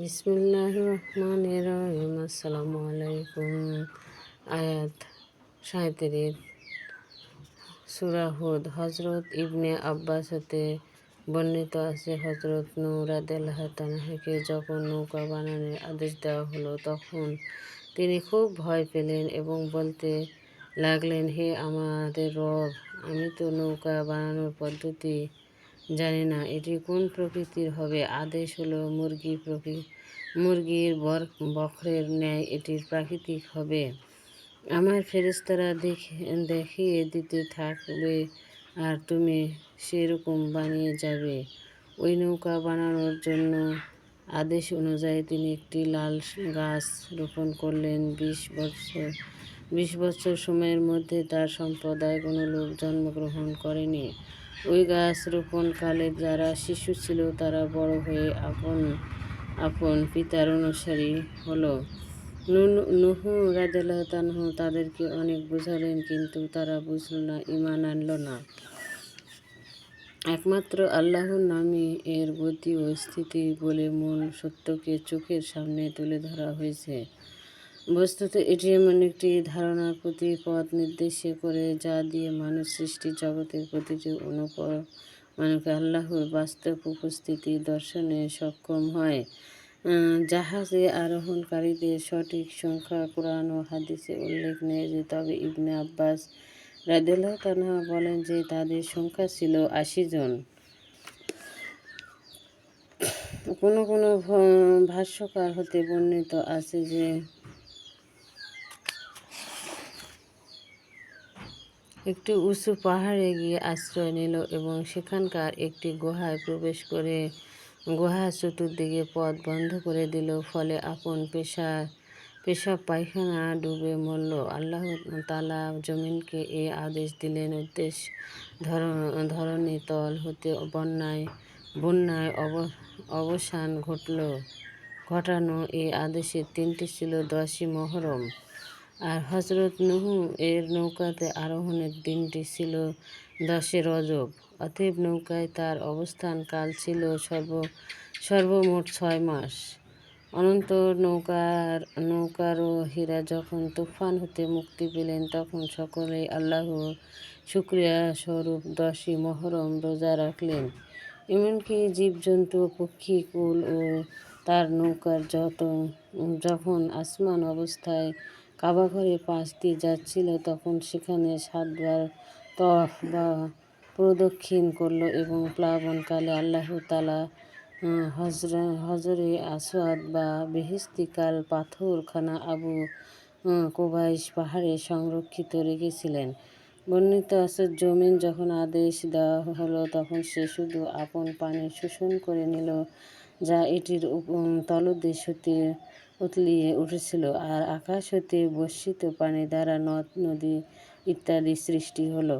বিসমিল্লাহ রহমান রহিম আসসালামু আলাইকুম। আয়াত সাঁত্রিশ সুরাহুদ হজরত ইবনে আব্বাস হতে বর্ণিত আছে হজরত নৌরাদেল্লাহ তানাহাকে যখন নৌকা বানানোর আদেশ দেওয়া হলো, তখন তিনি খুব ভয় পেলেন এবং বলতে লাগলেন, হে আমাদের রব, আমি তো নৌকা বানানোর পদ্ধতি জানি না, এটি কোন প্রকৃতির হবে? আদেশ হলো মুরগি প্রকৃতি মুরগির বর, বখরের ন্যায় এটির প্রাকৃতিক হবে। আমার ফেরেস্তারা দেখে, দেখিয়ে দিতে থাকবে আর তুমি সেরকম বানিয়ে যাবে। ওই নৌকা বানানোর জন্য আদেশ অনুযায়ী তিনি একটি লাল গাছ রোপণ করলেন। বিশ বছর বিশ বছর সময়ের মধ্যে তার সম্প্রদায় কোনো লোক জন্মগ্রহণ করেনি। ওই গাছ রোপণকালে যারা শিশু ছিল, তারা বড় হয়ে আপন আপন পিতার অনুসারী হলো। নুহু তানহু তাদেরকে অনেক বোঝালেন, কিন্তু তারা বুঝল না ইমান আনল না। একমাত্র আল্লাহর নামে এর গতি ও স্থিতি বলে মূল সত্যকে চোখের সামনে তুলে ধরা হয়েছে। বস্তুত এটি এমন একটি ধারণার প্রতি পথ নির্দেশ করে যা দিয়ে মানুষ সৃষ্টি জগতের প্রতিটি অনুপ মানুষকে আল্লাহর বাস্তব উপস্থিতি দর্শনে সক্ষম হয়। জাহাজে আরোহণকারীদের সঠিক সংখ্যা কোরআন ও হাদিসে উল্লেখ নেই যে, তবে ইবনে আব্বাস রাদেল্লাহ তানহা বলেন যে, তাদের সংখ্যা ছিল আশি জন। কোনো কোনো ভাষ্যকার হতে বর্ণিত আছে যে একটি উঁচু পাহাড়ে গিয়ে আশ্রয় নিল এবং সেখানকার একটি গুহায় প্রবেশ করে গুহার চতুর্দিকে পথ বন্ধ করে দিল। ফলে আপন পেশা পেশাব পায়খানা ডুবে মরল। আল্লাহ তালা জমিনকে এ আদেশ দিলেন, উদ্দেশ্য ধরনী তল হতে বন্যায় বন্যায় অবসান ঘটল। ঘটানো এই আদেশের তিনটি ছিল দশই মহরম। আর হজরত নুহু এর নৌকাতে আরোহণের দিনটি ছিল দশে রজব। অতএব নৌকায় তার অবস্থান কাল ছিল সর্ব, সর্বমোট ছয় মাস। অনন্তর নৌকার নৌকার ও হীরা যখন তুফান হতে মুক্তি পেলেন, তখন সকলেই আল্লাহ শুক্রিয়া স্বরূপ দশই মহরম রোজা রাখলেন। এমনকি জীবজন্তু, পক্ষী, কুল ও তার নৌকার যত, যখন আসমান অবস্থায় কাবাঘরে পাশ দিয়ে যাচ্ছিল, তখন সেখানে সাতবার তফ বা প্রদক্ষিণ করল এবং প্লাবনকালে আল্লাহ তালা হজরা, হজরে আসওয়াদ বা বেহেস্তিকাল পাথরখানা আবু কোবাইশ পাহাড়ে সংরক্ষিত রেখেছিলেন। বর্ণিত আছে, জমিন যখন আদেশ দেওয়া হলো, তখন সে শুধু আপন পানি শোষণ করে নিল, যা এটির তলদেশ হতে উতলিয়ে উঠেছিল আর আকাশ হতে বর্ষিত পানি দ্বারা নদ নদী ইত্যাদি সৃষ্টি হলো।